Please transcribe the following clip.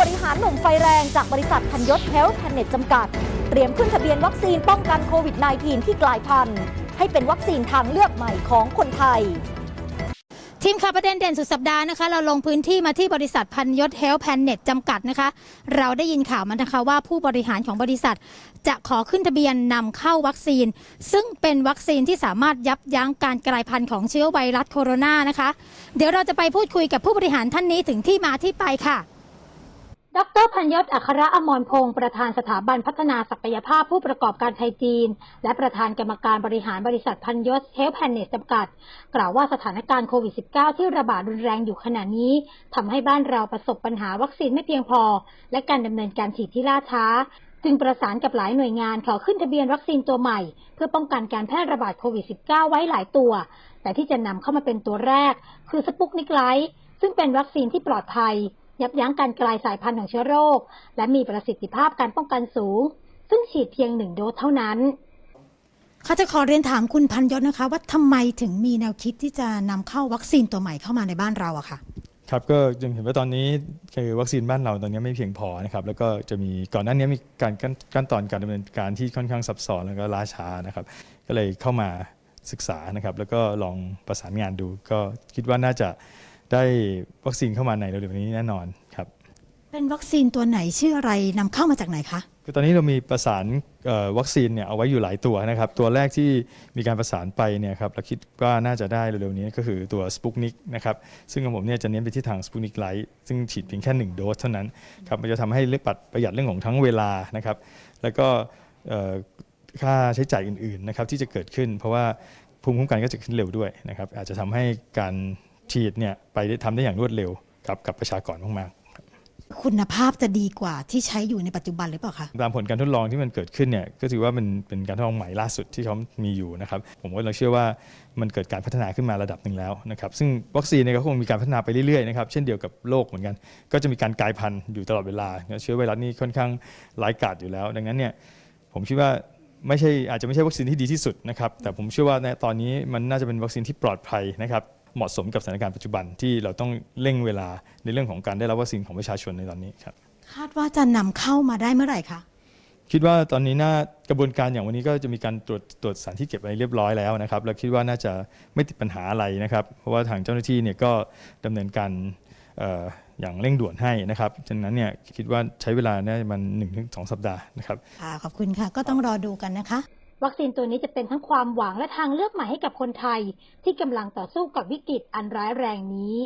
บริหารหนุ่มไฟแรงจากบริษัทพันยศเฮลท์แพนเน็ตจำกัด เตรียมขึ้นทะเบียนวัคซีนป้องกันโควิด -19 ที่กลายพันธุ์ ให้เป็นวัคซีนทางเลือกใหม่ของคนไทยทีมข่าวประเด็นเด่นสุดสัปดาห์นะคะ เราลงพื้นที่มาที่บริษัทพันยศเฮลท์แพนเน็ตจำกัดนะคะ เราได้ยินข่าวมานะคะว่าผู้บริหารของบริษัท จะขอขึ้นทะเบียนนำเข้าวัคซีน ซึ่งเป็นวัคซีนที่สามารถยับยั้งการกลายพันธุ์ของเชื้อไวรัสโคโรนานะคะ เดี๋ยวเราจะไปพูดคุยกับผู้บริหารท่านนี้ถึงที่มาที่ไปค่ะ ดรพันยศอัครอมรพงศ์ประธานสถาบันพัฒนาศักยภาพผู้ประกอบการไทยจีน และประธานกรรมการบริหารบริษัทพันยศเฮลแพนเนสจำกัด กล่าวว่าสถานการณ์โควิด -19 ที่ระบาดรุนแรงอยู่ขณะนี้ทำให้บ้านเราประสบปัญหาวัคซีนไม่เพียงพอ และการดำเนินการฉีดที่ล่าช้า จึงประสานกับหลายหน่วยงานขอขึ้นทะเบียนวัคซีนตัวใหม่ เพื่อป้องกันการแพร่ระบาดโควิด -19 ไว้หลายตัว แต่ที่จะนำเข้ามาเป็นตัวแรก คือสปุกนิกไลท์ซึ่งเป็นวัคซีนที่ปลอดภัย ยับยั้งการกลายสายพันธุ์ของเชื้อโรค และมีประสิทธิภาพการป้องกันสูง ซึ่งฉีดเพียงหนึ่งโดสเท่านั้นข้าจะขอเรียนถามคุณพันยศนะคะ ว่าทำไมถึงมีแนวคิดที่จะนำเข้าวัคซีนตัวใหม่เข้ามาในบ้านเราอะค่ะครับก็ยังเห็นว่าตอนนี้คือวัคซีนบ้านเราตอนนี้ไม่เพียงพอนะครับแล้วก็จะมีก่อนหน้านี้มีการขั้นขั้นตอนการดำเนินการที่ค่อนข้างซับซ้อนแล้วก็ล้าช้านะครับ ก็เลยเข้ามาศึกษานะครับ แล้วก็ลองประสานงานดู ก็คิดว่าน่าจะ ได้วัคซีนเข้ามาในเร็วๆนี้แน่นอนครับเป็นวัคซีนตัวไหนชื่ออะไรนำเข้ามาจากไหนคะ คือตอนนี้เรามีประสานเอ่อวัคซีนเนี่ยเอาไว้อยู่หลายตัวนะครับ ตัวแรกที่มีการประสานไปเนี่ยครับเราคิดว่าน่าจะได้เร็วๆนี้ก็คือตัวสปุกนิกนะครับซึ่งของผมเนี่ยจะเน้นไปที่ทางสปุกนิกไลท์ซึ่งฉีดเพียงแค่ 1 โดสเท่านั้นครับมันจะทำให้เลือกปัดประหยัดเรื่องของทั้งเวลานะครับ แล้วก็เอ่อค่าใช้จ่ายอื่นๆนะครับที่จะเกิดขึ้น เพราะว่าภูมิคุ้มกันก็จะขึ้นเร็วด้วยนะครับอาจจะทำให้การ ฉีดเนี่ยไปได้ทำได้อย่างรวดเร็วครับกับประชากรมากๆ คุณภาพจะดีกว่าที่ใช้อยู่ในปัจจุบันหรือเปล่าคะ ตามผลการทดลองที่มันเกิดขึ้นเนี่ยก็ถือว่ามันเป็นการทดลองใหม่ล่าสุดที่เขามีอยู่นะครับผมก็เลยเชื่อว่ามันเกิดการพัฒนาขึ้นมาระดับหนึ่งแล้วนะครับซึ่งวัคซีนเนี่ยก็คงมีการพัฒนาไปเรื่อยๆนะครับเช่นเดียวกับโรคเหมือนกัน ก็จะมีการกลายพันธุ์อยู่ตลอดเวลาเชื้อไวรัสนี่ค่อนข้างร้ายกาจอยู่แล้ว ดังนั้นเนี่ยผมคิดว่าไม่ใช่อาจจะไม่ใช่วัคซีนที่ดีที่สุดนะครับแต่ผมเชื่อว่าในตอนนี้มันน่าจะเป็นวัคซีนที่ปลอดภัยนะครับ เหมาะสมกับสถานการณ์ปัจจุบันที่เราต้องเร่งเวลาในเรื่องของการได้รับวัคซีนของประชาชนในตอนนี้ครับคาดว่าจะนำเข้ามาได้เมื่อไหร่คะคิดว่าตอนนี้น่ากระบวนการอย่างวันนี้ก็จะมีการตรวจตรวจสารที่เก็บไว้เรียบร้อยแล้วนะครับแล้วคิดว่าน่าจะไม่ติดปัญหาอะไรนะครับ เพราะว่าทางเจ้าหน้าที่เนี่ยก็ดำเนินการเอ่ออย่างเร่งด่วนให้นะครับฉะนั้นเนี่ยคิดว่าใช้เวลาน่าจะมันหนึ่งถึงสองสัปดาห์นะครับค่ะขอบคุณค่ะก็ต้องรอดูกันนะคะ วัคซีนตัวนี้จะเป็นทั้งความหวังและทางเลือกใหม่ให้กับคนไทย ที่กำลังต่อสู้กับวิกฤตอันร้ายแรงนี้